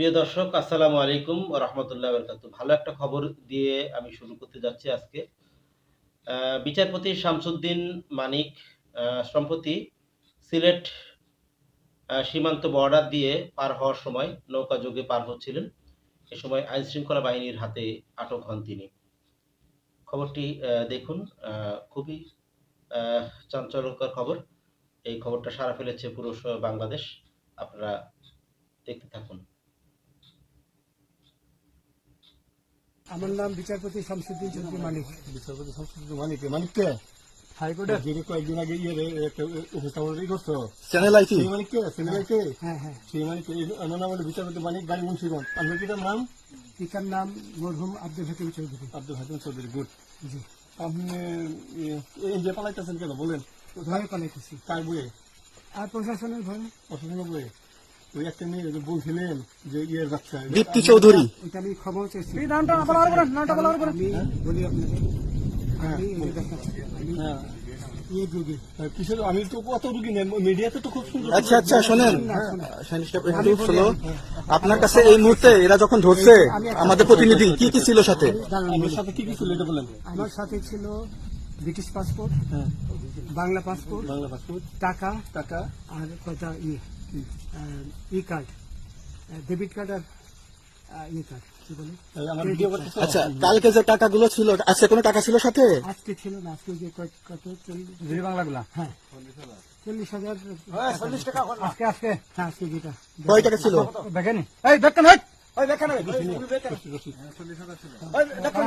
প্রিয় দর্শক, আসসালামু আলাইকুম রহমতুল্লাহ বরকাত ভালো একটা খবর দিয়ে আমি শুরু করতে যাচ্ছি আজকে। বিচারপতি শামসুদ্দিন মানিক সম্প্রতি সিলেট সীমান্ত বর্ডার দিয়ে পার হওয়ার সময় নৌকা যোগে পার হচ্ছিলেন। এ সময় আইন শৃঙ্খলা বাহিনীর হাতে আটক হন তিনি। খবরটি দেখুন খুবই চাঞ্চল্যকর খবর। এই খবরটা সারা ফেলেছে পুরো বাংলাদেশ। আপনারা দেখতে থাকুন। আমার নাম বিচারপতি শামসুদ্দিন চৌধুরী মানিক। বিচারপতি সংস্কৃতি মানিক মানিককে হাইকোর্টের যিনি কয়েকদিন আগে ইয়ে একটা করছ। Channel IT? সেই মানিককে চ্যানেল আইকে হ্যাঁ হ্যাঁ। সেই মানিককে আমার নাম হলো বিচারপতি মানিক গাড়ি মুন্সিগঞ্জ। আপনার কি নাম? পিতার নাম মরহুম আব্দুল হাকিম চৌধুরী। আব্দুল হাকিম চৌধুরী গুড। জি। আপনি এই যে পালাইতেছেন কেন? বলেন। ভয়ে পালাইতেছি। কার বইয়ে? আর প্রশাসনের ভয়ে অসুবিধা বইয়ে? ওই একটা মেয়ে যে বলছিলেন যে ইয়ের বাচ্চা। দীপ্তি চৌধুরী। এটা আমি খবর চাইছি নামটা বলার আমি বলি আপনাকে আমি এই যে দেখাচ্ছি, হ্যাঁ। ইয়ে আমি তো কত রুগী নেন মিডিয়াতে তো খুব সুন্দর। আচ্ছা আচ্ছা শোনেন। শোনো। আপনার কাছে এই মুহূর্তে এরা যখন ধরছে আমাদের প্রতিনিধি কি কি ছিল সাথে? আমার সাথে কি কি ছিল এটা বলেন। আমার সাথে ছিল ব্রিটিশ পাসপোর্ট হ্যাঁ। বাংলা পাসপোর্ট বাংলা পাসপোর্ট টাকা টাকা। আর কয়টা ইয়ে। ই কার্ড ডেবিট কার্ড আর ই কার্ড কি বলে? আচ্ছা কালকে যে টাকাগুলো ছিল আজকে কোনো টাকা ছিল সাথে? আজকে ছিল না আজকে যে কত? চল্লিশ বাংলাগুলা? হ্যাঁ। চল্লিশ হাজার। চল্লিশ টাকা আজকে আজকে? হ্যাঁ আজকে যেটা। কয় টাকা ছিল? দেখেন? এই দেখেন ওই দেখেন এই দেখেন।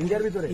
ইন্ডিয়ার ভিতরে?